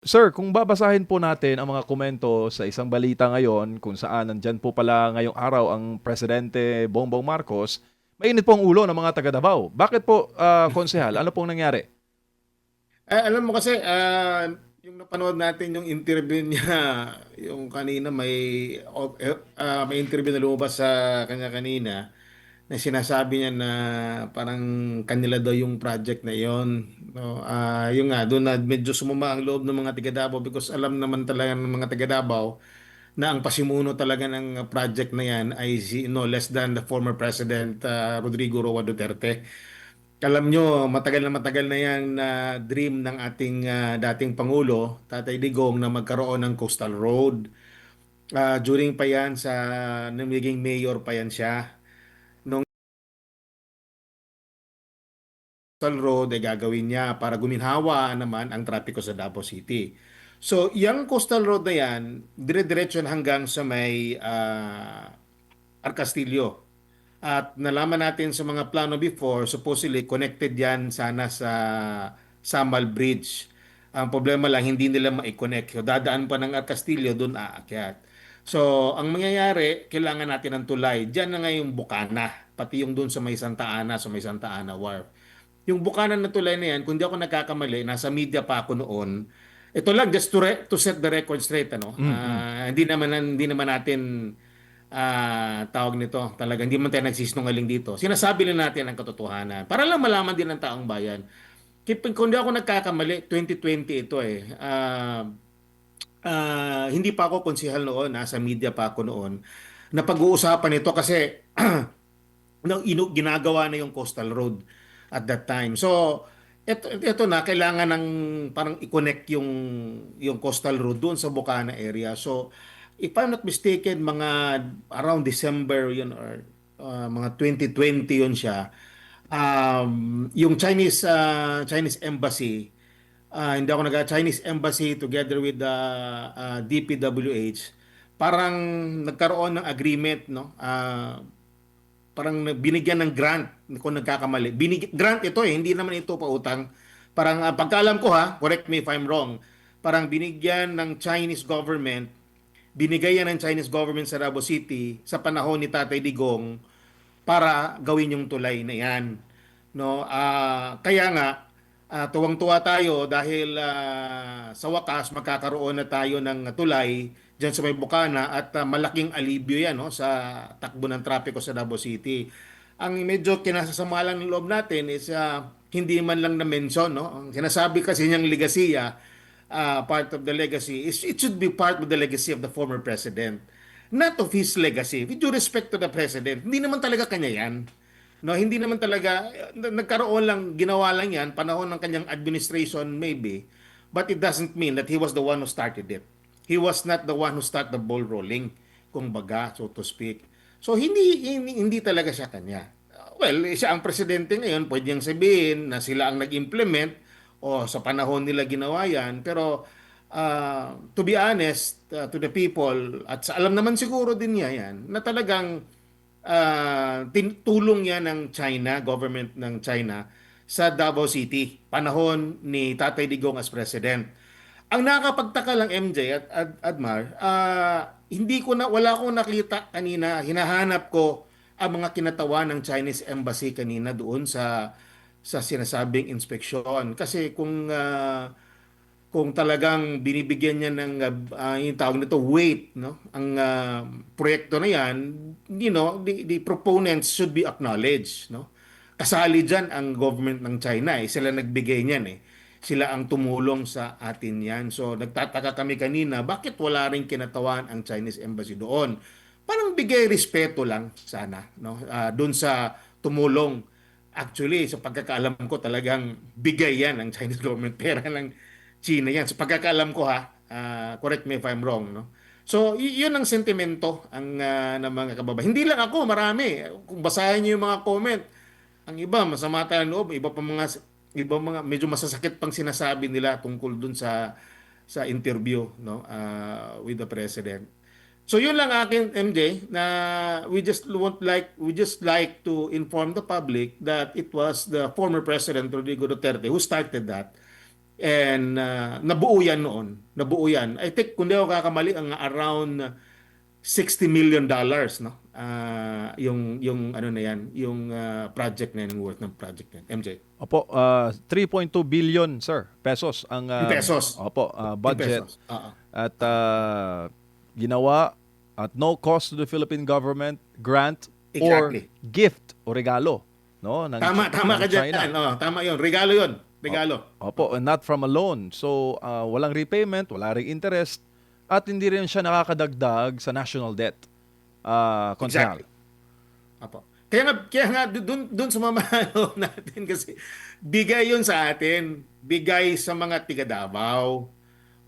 Sir, kung babasahin po natin ang mga komento sa isang balita ngayon kung saan nandyan po pala ngayong araw ang Presidente Bongbong Marcos, mainit po ang ulo ng mga taga Davao. Bakit po, ah, konsehal? Ano pong nangyari? Eh, alam mo kasi, ah, yung napanood natin yung interview niya, yung kanina may ah, may interview na lumabas sa kanya kanina na sinasabi niya na parang kanila daw yung project na yon. No, ah yung nga doon na medyo sumama ang loob ng mga taga Davao because alam naman talaga ng mga taga Davao na ang pasimuno talaga ng project na yan ay si no less than the former president ah, Rodrigo Roa Duterte. Alam nyo, matagal na matagal na yan na dream ng ating ah, dating Pangulo, Tatay Digong, na magkaroon ng Coastal Road. Ah, during pa yan sa namiging mayor pa yan siya. Coastal Road ay gagawin niya para guminhawa naman ang trapiko sa Davao City. So, yung Coastal Road na yan, dire-diretso hanggang sa may ah, Arcastillo. At nalaman natin sa mga plano before, supposedly connected yan sana sa Samal Bridge. Ang problema lang, hindi nila ma-connect. So, dadaan pa ng Castillo, doon aakyat. So, ang mangyayari, kailangan natin ng tulay. Diyan na nga yung Bukana, pati yung doon sa may Santa Ana, sa may Santa Ana Wharf. Yung Bukana na tulay na yan, kung di ako nagkakamali, nasa media pa ako noon. Ito lang, just to, re- to set the record straight, ano? Ah, hindi naman hindi naman natin ah, tawag nito, talaga hindi man tayo nagsisinungaling dito. Sinasabi lang natin ang katotohanan para lang malaman din ng taong bayan. Kung di ako nagkakamali, 2020 ito eh. Ah, ah, hindi pa ako konsihal noon, nasa media pa ako noon. Na pag-uusapan ito kasi ginagawa na yung coastal road at that time. So, ito, ito na, kailangan ng parang i-connect yung, yung coastal road doon sa Bukana area. So, if I'm not mistaken, mga around December yun or uh, mga 2020 yun siya. Um, yung Chinese uh, Chinese embassy, uh, hindi ako nag Chinese embassy together with the uh, DPWH, parang nagkaroon ng agreement, no? Uh, parang binigyan ng grant kung nagkakamali. Binig grant ito eh, hindi naman ito pautang. Parang uh, pagkaalam ko ha, correct me if I'm wrong, parang binigyan ng Chinese government, binigay yan ng Chinese government sa Davao City sa panahon ni Tatay Digong para gawin yung tulay na yan. No, ah kaya nga ah, tuwang-tuwa tayo dahil ah, sa wakas magkakaroon na tayo ng tulay diyan sa may Bukana at ah, malaking alibyo yan no sa takbo ng trapiko sa Davao City. Ang medyo kinasasama lang ng loob natin is ah, hindi man lang na-mention no. Ang sinasabi kasi niyang legasiya ah, part of the legacy is it should be part of the legacy of the former president not of his legacy. With due respect to the president, hindi naman talaga kanya yan. No, hindi naman talaga nagkaroon lang ginawa lang 'yan panahon ng kanyang administration maybe, but it doesn't mean that he was the one who started it. He was not the one who started the ball rolling, kung baga, so to speak. So hindi hindi, hindi talaga siya kanya. Well, siya ang presidente ngayon, pwede niyang sabihin na sila ang nag-implement o sa panahon nila ginawa yan, pero uh, to be honest uh, to the people at sa, alam naman siguro din niya yan na talagang uh, tulong yan ng China, government ng China sa Davao City panahon ni Tatay Digong as president. Ang nakakapagtaka lang MJ at, Admar, uh, hindi ko na wala akong nakita kanina, hinahanap ko ang mga kinatawan ng Chinese embassy kanina doon sa sa sinasabing inspeksyon. Kasi kung uh, kung talagang binibigyan niya ng uh, yung tawag nito weight no ang uh, proyekto na yan you know the, the proponents should be acknowledged no. Kasali diyan ang government ng China eh sila nagbigay niyan eh sila ang tumulong sa atin yan so nagtataka kami kanina bakit wala ring kinatawan ang Chinese embassy doon parang bigay respeto lang sana no uh, doon sa tumulong actually sa pagkakaalam ko talagang bigay yan ng Chinese government pera lang China yan. Sa pagkakaalam ko ha, uh, correct me if I'm wrong, no? So, yun ang sentimento ang uh, ng mga kababayan. Hindi lang ako, marami. Kung basahin niyo yung mga comment, ang iba masama tayo loob, iba pa mga iba mga medyo masasakit pang sinasabi nila tungkol dun sa sa interview no uh, with the president. So yun lang akin MJ na we just want like we just like to inform the public that it was the former president Rodrigo Duterte who started that And uh, nabuo yan noon. Nabuo yan. I think kung di ako kakamali, ang around 60 million dollars no Ah, yung yung ano na yan yung ah, project na yan yung worth ng project na yan. MJ Opo, ah, 3.2 billion, sir, pesos ang Yung pesos. Opo, In budget pesos. Oo. at ah, ginawa at no cost to the Philippine government, grant Exactly. or gift o regalo, no? Ng, tama tama ng ka diyan China. oh, tama yon regalo yon regalo Opo, and not from a loan. So, ah, walang repayment, wala rin interest, at hindi rin siya nakakadagdag sa national debt. Ah, konsehal. Exactly. Apo. Kaya nga, kaya nga doon doon sa mamahalo natin kasi bigay 'yon sa atin, bigay sa mga tiga Davao.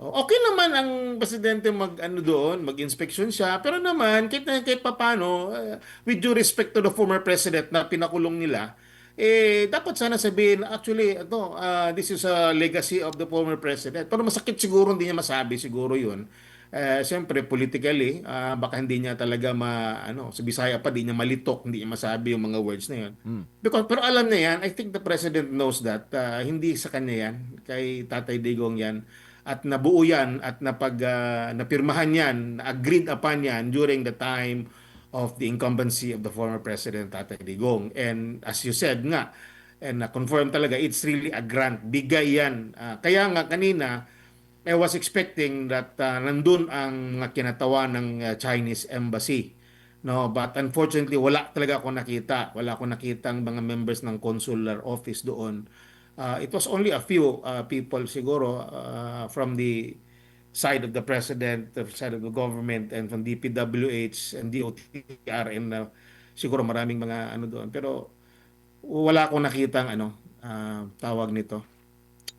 Okay naman ang presidente mag ano doon, mag-inspection siya, pero naman kahit kahit papaano uh, with due respect to the former president na pinakulong nila, eh dapat sana sabihin actually ito uh, this is a legacy of the former president. Pero masakit siguro hindi niya masabi siguro 'yun. Eh, siyempre politically, ah, baka hindi niya talaga ma ano, sa Bisaya pa di niya malitok, hindi niya masabi yung mga words na 'yon. Because pero alam niya yan, I think the president knows that ah, hindi sa kanya yan, kay Tatay Digong yan at nabuo yan at napag ah, napirmahan yan, agreed upon yan during the time of the incumbency of the former president Tatay Digong. And as you said nga, and na-confirm talaga, it's really a grant. Bigay yan. Ah, kaya nga kanina, I was expecting that uh, nandun ang mga kinatawa ng uh, Chinese embassy. No, but unfortunately wala talaga ako nakita. Wala ako nakita ang mga members ng consular office doon. Uh, it was only a few uh, people siguro uh, from the side of the president, the side of the government and from DPWH and DOTR and uh, siguro maraming mga ano doon. Pero wala akong nakitang ano uh, tawag nito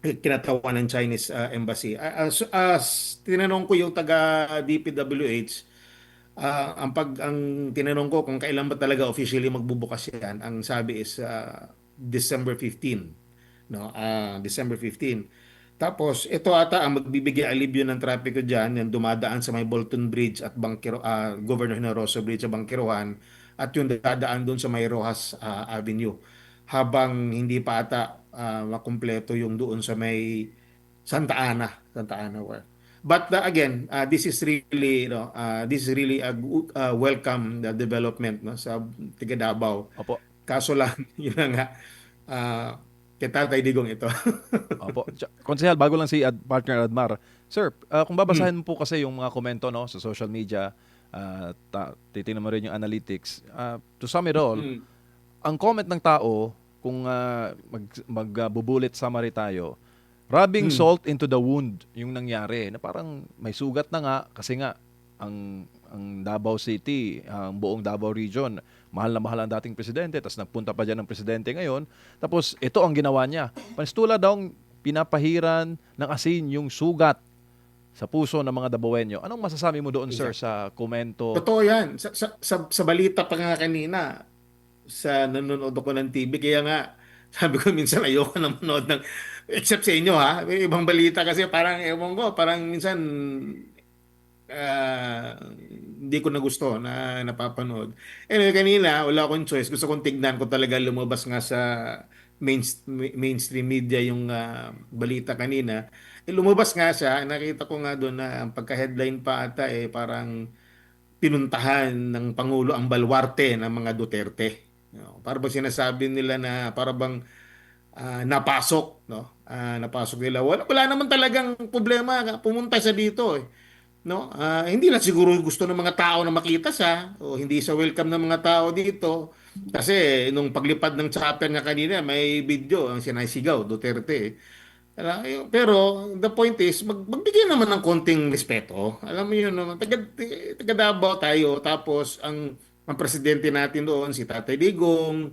kinatawa ng Chinese uh, embassy. As, as tinanong ko yung taga DPWH, uh, ang pag ang tinanong ko kung kailan ba talaga officially magbubukas yan, ang sabi is uh, December 15. No, uh, December 15. Tapos ito ata ang magbibigay alibyo ng trapiko diyan, yung dumadaan sa may Bolton Bridge at Bangkero uh, Governor Generoso Bridge sa Bangkerohan at yung dadaan doon sa may Rojas uh, Avenue habang hindi pa ata uh, makumpleto yung doon sa may Santa Ana, Santa Ana where. But uh, again, uh, this is really you know, uh, this is really a good- uh, welcome the development no sa Tiga Davao. Opo. Kaso lang yun na nga uh, kay Tatay Digong ito. Opo. Konsehal, bago lang si Ad, partner Admar. Sir, ah, kung babasahin mo po kasi yung mga komento no sa social media, ta- titingnan mo rin yung analytics. ah, to sum it all, Mm. ang comment ng tao, kung uh, mag, magbubulit summary tayo, rubbing Hmm. salt into the wound yung nangyari. Na parang may sugat na nga kasi nga ang ang Davao City, ang buong Davao region, mahal na mahal ang dating presidente, tapos nagpunta pa dyan ng presidente ngayon. Tapos ito ang ginawa niya. Panstula daw ang pinapahiran ng asin yung sugat sa puso ng mga Dabawenyo. Anong masasabi mo doon, sir, sa komento? Totoo yan. Sa, sa, sa, sa balita pa nga kanina, sa nanonood ako ng TV, kaya nga, sabi ko minsan ayoko na manood ng, except sa inyo ha, may ibang balita kasi parang, ewan ko, parang minsan, ah, hindi ko na gusto na napapanood. Anyway, kanina, wala akong choice. Gusto kong tignan ko talaga lumabas nga sa main, mainstream media yung ah, balita kanina. Eh, lumabas nga siya, nakita ko nga doon na ang pagka-headline pa ata eh parang pinuntahan ng Pangulo ang balwarte ng mga Duterte. Know, para bang sinasabi nila na para bang ah, napasok, no? Ah, napasok nila. Wala, wala naman talagang problema. Pumunta siya dito eh. No? Ah, hindi lang siguro gusto ng mga tao na makita siya o hindi sa welcome ng mga tao dito. Kasi nung paglipad ng chopper niya kanina, may video ang sinasigaw, Duterte. eh. Eh, Pero the point is, mag, magbigay naman ng konting respeto. Alam mo yun naman, taga, taga Davao tayo. Tapos ang, ang presidente natin doon, si Tatay Digong,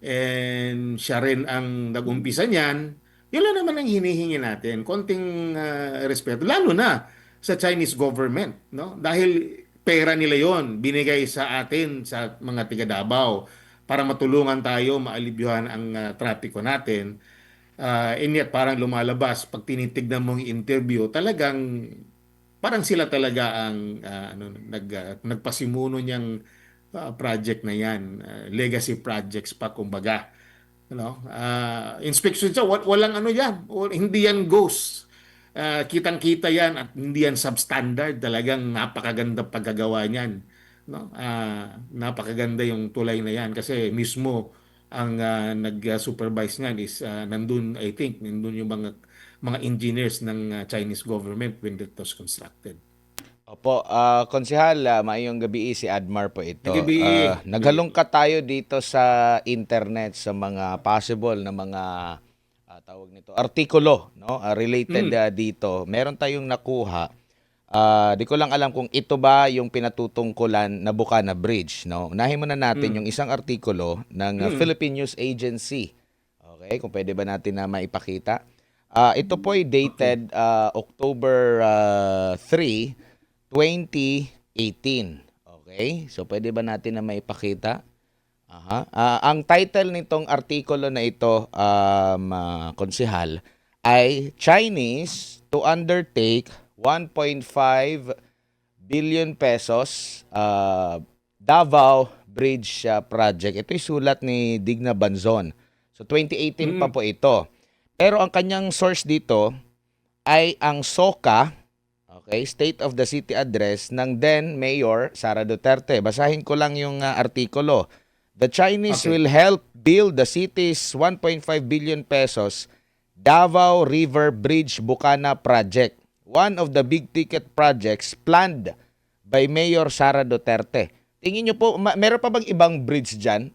and siya rin ang nag-umpisa niyan. Yun lang naman ang hinihingi natin, konting ah, respeto. Lalo na sa Chinese government. No? Dahil pera nila yon binigay sa atin, sa mga tiga Davao, para matulungan tayo maalibyuhan ang ah, trapiko natin. Uh, and yet parang lumalabas pag tinitignan mong interview talagang parang sila talaga ang ah, ano nag ah, nagpasimuno niyang ah, project na yan Ah, legacy projects pa kumbaga ano, ah, inspection siya, Wa- walang ano yan, Wal- hindi yan ghost. Ah, kitang-kita yan at hindi yan substandard. Talagang napakaganda pagkagawa niyan. No? Ah, napakaganda yung tulay na yan kasi mismo ang ah, nag-supervise niyan is ah, nandun, I think, nandun yung mga mga engineers ng ah, Chinese government when that was constructed. Opo, ah konsehal, ah, maayong gabi si Admar po ito. Gabi. Ah, naghalongkat tayo dito sa internet sa mga possible na mga ah, tawag nito artikulo no ah, related ah, dito. Meron tayong nakuha. Ah, di ko lang alam kung ito ba yung pinatutungkulan na Bukana Bridge, no. Unahin muna natin yung isang artikulo ng ah, Philippine News Agency. Okay, kung pwede ba natin na maipakita. Ah, ito po ay dated ah, October ah, 3 2018. Okay? So, pwede ba natin na maipakita? Aha. Ah, ang title nitong artikulo na ito, um, ah, konsehal, ay Chinese to undertake 1.5 billion pesos ah, Davao Bridge ah, Project. Ito yung sulat ni Digna Banzon. So, 2018 pa po ito. Pero ang kanyang source dito ay ang SOCA, Okay, State of the City Address ng then Mayor Sara Duterte. Basahin ko lang yung uh, artikulo. The Chinese Okay. will help build the city's 1.5 billion pesos Davao River Bridge Bukana project. One of the big ticket projects planned by Mayor Sara Duterte. Tingin niyo po, meron pa bang ibang bridge diyan?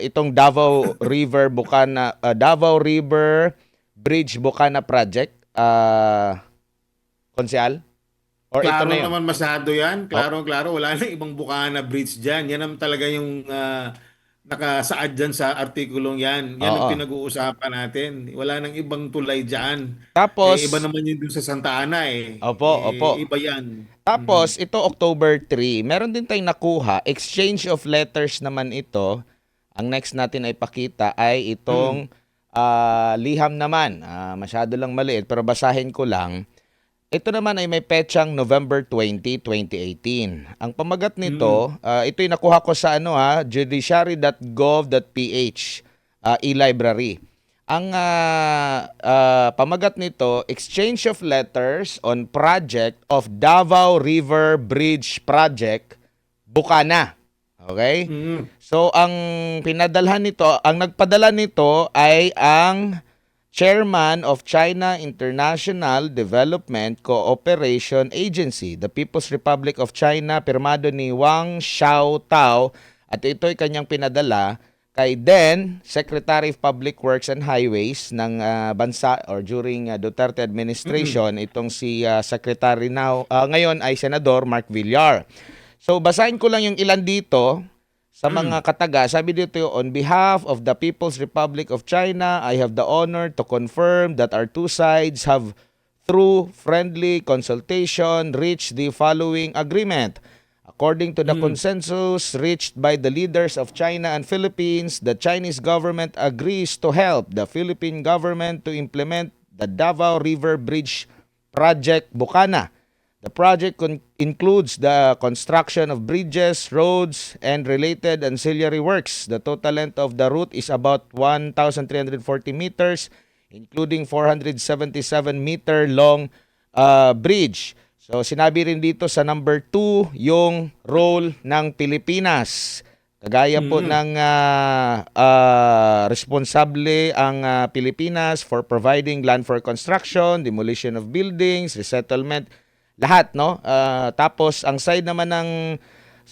itong Davao River Bukana ah, Davao River Bridge Bukana project. Ah, Konsyal? Or ito Klaro na yun? naman masyado yan. Klaro, klaro. Wala na ibang Bukana Bridge dyan. Yan ang talaga yung ah, nakasaad dyan sa artikulong yan. Yan ang Oo. pinag-uusapan natin. Wala nang ibang tulay dyan. Tapos, eh, iba naman yun dun sa Santa Ana eh. Opo, Eh, opo. Iba yan. tapos ito October 3, meron din tayong nakuha, exchange of letters naman ito. Ang next natin ay pakita ay itong ah, liham naman. Ah, masyado lang maliit pero basahin ko lang. Ito naman ay may petsang November 20, 2018. Ang pamagat nito, ah, ito ay nakuha ko sa ano ha, judiciary.gov.ph ah, e-library. Ang ah, ah, pamagat nito, exchange of letters on project of Davao River Bridge Project, Bukana. Okay? Mm. So ang pinadalhan nito, ang nagpadala nito ay ang Chairman of China International Development Cooperation Agency, the People's Republic of China, pirmado ni Wang Xiaotao. At ito ay kanyang pinadala kay then Secretary of Public Works and Highways ng ah, bansa or during ah, Duterte administration itong si ah, Secretary now ah, ngayon ay Senador Mark Villar. So basahin ko lang yung ilan dito sa mga kataga. Sabi dito, on behalf of the People's Republic of China, I have the honor to confirm that our two sides have through friendly consultation reached the following agreement. According to the consensus reached by the leaders of China and Philippines, the Chinese government agrees to help the Philippine government to implement the Davao River Bridge Project Bukana. The project includes the construction of bridges, roads, and related ancillary works. The total length of the route is about 1,340 meters, including 477 meter long uh, bridge. So sinabi rin dito sa number 2 yung role ng Pilipinas. Kagaya po ng ah, ah, responsable ang ah, Pilipinas for providing land for construction, demolition of buildings, resettlement, lahat, no? Ah, tapos ang side naman ng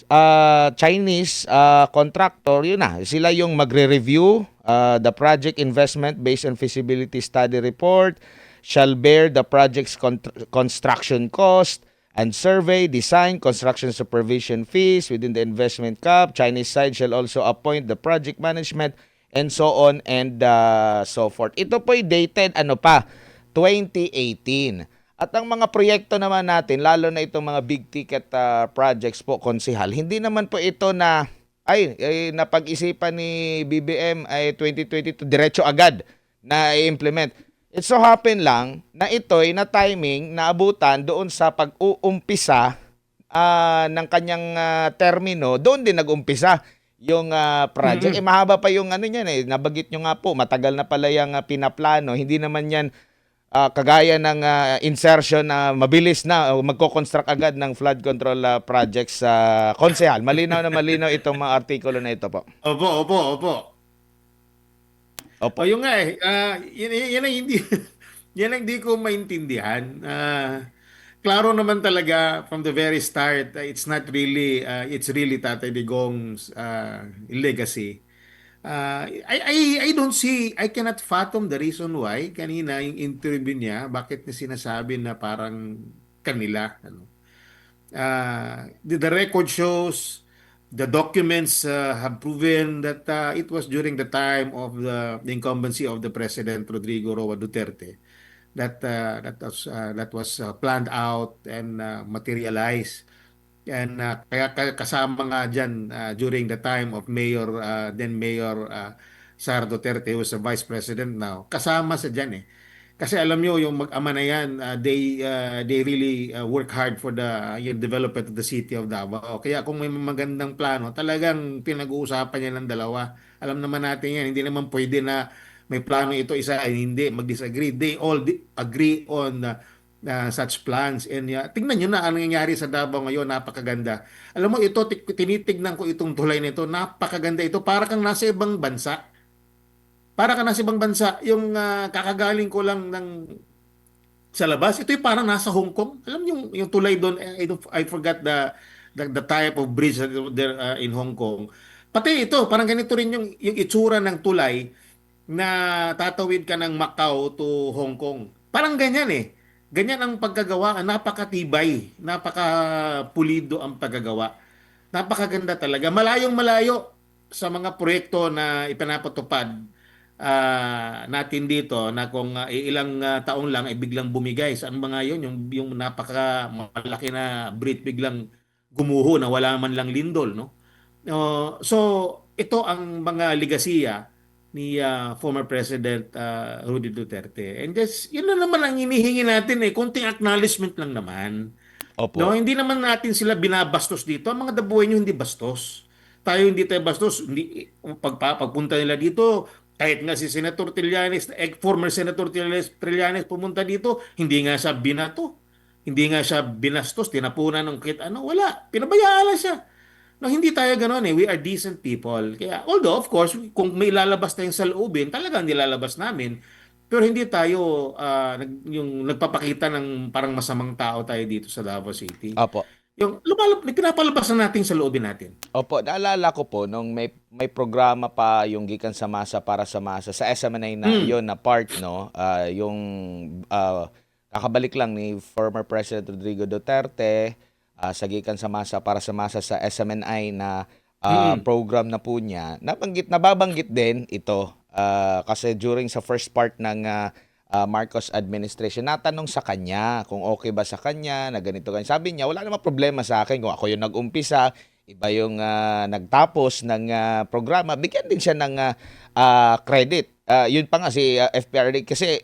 ah, Chinese ah, contractor, yun na, sila yung magre-review ah, the project investment based on feasibility study report, shall bear the project's con- construction cost and survey, design, construction supervision fees within the investment cap. Chinese side shall also appoint the project management and so on and uh, so forth. Ito po'y dated ano pa, 2018. At ang mga proyekto naman natin, lalo na itong mga big ticket uh, projects po, konsihal, hindi naman po ito na ay, ay napag-isipan ni BBM ay 2022 diretso agad na i-implement. It so happen lang na ito'y na timing na abutan doon sa pag-uumpisa ah, ng kanyang ah, termino, doon din nag-umpisa yung ah, project. Eh mahaba pa yung ano niyan eh. Nabagit nyo nga po, matagal na pala yung ah, pinaplano. Hindi naman yan ah, kagaya ng ah, insertion na mabilis na o magko-construct agad ng flood control ah, projects sa konsehal. Malinaw na malinaw itong mga artikulo na ito po. Opo, opo, opo. Opo. O yung nga eh, ah, yan, yan ang hindi, yan ang hindi ko maintindihan. Ah, klaro naman talaga from the very start, ah, it's not really, ah, it's really Tatay Digong's ah, legacy. Ah, I, I, I don't see, I cannot fathom the reason why kanina yung interview niya, bakit niya sinasabi na parang kanila. Ano? Uh, the, the record shows, the documents uh, have proven that uh, it was during the time of the, the incumbency of the President Rodrigo Roa Duterte that uh, that was uh, that was uh, planned out and uh, materialized. And uh, kaya kasama nga dyan uh, during the time of Mayor, uh, then Mayor uh, Sara Duterte, who was the Vice President now, kasama sa dyan eh. Kasi alam nyo, yung mag-ama na yan, uh, they, uh, they really uh, work hard for the uh, yung development of the city of Davao. Kaya kung may magandang plano, talagang pinag-uusapan niya ng dalawa. Alam naman natin yan, hindi naman pwede na may plano ito, isa ay hindi, mag-disagree. They all agree on uh, uh, such plans. And uh, tingnan nyo na ano nangyayari sa Davao ngayon, napakaganda. Alam mo, ito, ti- tinitignan ko itong tulay nito, napakaganda ito. Para kang nasa ibang bansa. Para ka nasa ibang bansa. Yung ah, kakagaling ko lang ng sa labas, ito yung parang nasa Hong Kong. Alam yung yung tulay doon, eh, I, I forgot the, the the type of bridge there uh, in Hong Kong. Pati ito, parang ganito rin yung yung itsura ng tulay na tatawid ka ng Macau to Hong Kong. Parang ganyan eh. Ganyan ang pagkagawa, napakatibay, napakapulido ang pagkagawa. Napakaganda talaga. Malayong malayo sa mga proyekto na ipinapatupad ah, natin dito na kung ah, ilang ah, taon lang ay biglang bumigay. Saan ba nga yun? Yung, yung napaka malaki na bridge biglang gumuho na wala man lang lindol. No? Uh, so, ito ang mga ligasiya ni ah, former President ah, Rudy Duterte. And just, yun na naman ang hinihingi natin eh. Kunting acknowledgement lang naman. Opo. No, hindi naman natin sila binabastos dito. Ang mga dabuhay nyo hindi bastos. Tayo hindi tayo bastos. Hindi, pagpa, pagpunta nila dito, kahit nga si Senator Trillanes, eh, former Senator Trillanes, Trillanes pumunta dito, hindi nga siya binato. Hindi nga siya binastos, tinapunan ng kit ano, wala. Pinabayaan lang siya. No, hindi tayo ganoon eh. We are decent people. Kaya, although, of course, kung may lalabas tayong saloobin, talagang nilalabas namin. Pero hindi tayo nag, yung nagpapakita ng parang masamang tao tayo dito sa Davao City. Opo. Yung lumalab, pinapalabas na natin sa loobin natin. Opo, naalala ko po nung may may programa pa yung gikan sa masa para sa masa sa SMNI na Mm. yon na part no, ah, yung ah, kakabalik lang ni former President Rodrigo Duterte ah, sa gikan sa masa para sa masa sa SMNI na ah, Mm. program na po niya. Nabanggit nababanggit din ito ah, kasi during sa first part ng ah, ah, Marcos administration, natanong sa kanya kung okay ba sa kanya na ganito ganyan. Sabi niya, wala namang problema sa akin kung ako yung nag-umpisa, iba yung ah, nagtapos ng ah, programa, bigyan din siya ng ah, ah, credit. Ah, yun pa nga si ah, FPRD kasi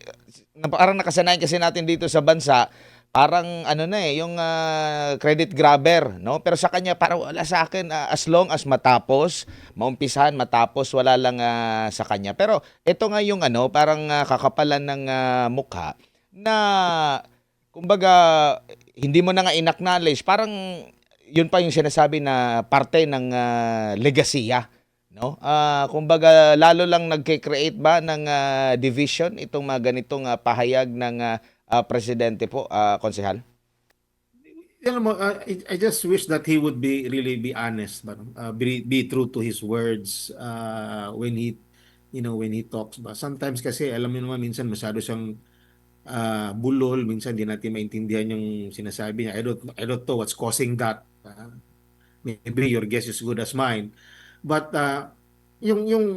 parang nakasanayan kasi natin dito sa bansa, parang ano na eh, yung ah, credit grabber, no? Pero sa kanya parang wala sa akin ah, as long as matapos, maumpisahan matapos wala lang ah, sa kanya. Pero ito nga yung ano, parang ah, kakapalan ng ah, mukha na kumbaga hindi mo na nga inacknowledge, parang yun pa yung sinasabi na parte ng ah, legasiya, no? Ah, kumbaga lalo lang nagke-create ba ng ah, division itong mga ganitong ah, pahayag ng ah, ah, presidente po, ah, konsehal? Alam mo, uh, I, just wish that he would be really be honest, but uh, be, be true to his words uh, when he you know when he talks ba. Sometimes kasi alam mo naman minsan masyado siyang uh, bulol, minsan di natin maintindihan yung sinasabi niya. I don't I don't know what's causing that. Uh, maybe your guess is good as mine. But uh, yung yung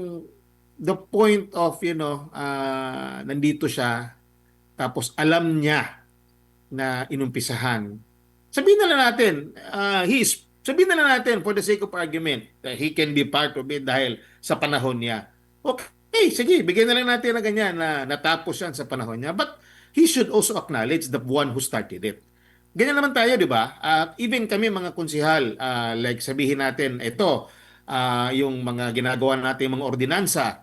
the point of you know uh, nandito siya tapos alam niya na inumpisahan sabihin na lang natin, uh, he is, sabihin na lang natin for the sake of argument, that he can be part of it dahil sa panahon niya. Okay, sige, bigyan na lang natin na ganyan na natapos yan sa panahon niya. But he should also acknowledge the one who started it. Ganyan naman tayo, di ba? Uh, even kami mga konsihal, uh, like sabihin natin, ito, ah, yung mga ginagawa natin mga ordinansa.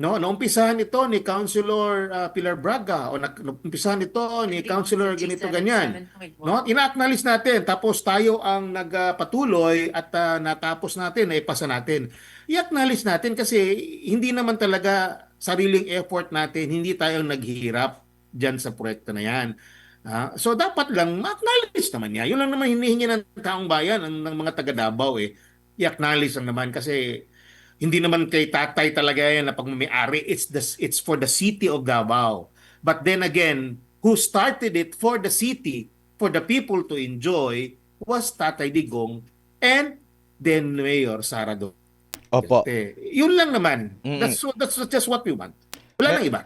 No, naumpisahan ito ni Councilor ah, Pilar Braga o na- naumpisahan ito ni Councilor ganito ganyan. No, ina-acknowledge natin tapos tayo ang nagpatuloy at ah, natapos natin, naipasa natin. I-acknowledge natin kasi hindi naman talaga sariling effort natin, hindi tayo naghihirap diyan sa proyekto na 'yan. Ah, so dapat lang ma-acknowledge naman niya. Yun lang naman hinihingi ng taong bayan, ng, ng mga taga Davao eh. I-acknowledge lang naman kasi hindi naman kay tatay talaga yan na pagmamayari. It's the it's for the city of Davao. But then again, who started it for the city, for the people to enjoy was Tatay Digong and then Mayor Sara Duterte. Opo. Yun lang naman. Mm. That's that's just what we want. Wala nang iba.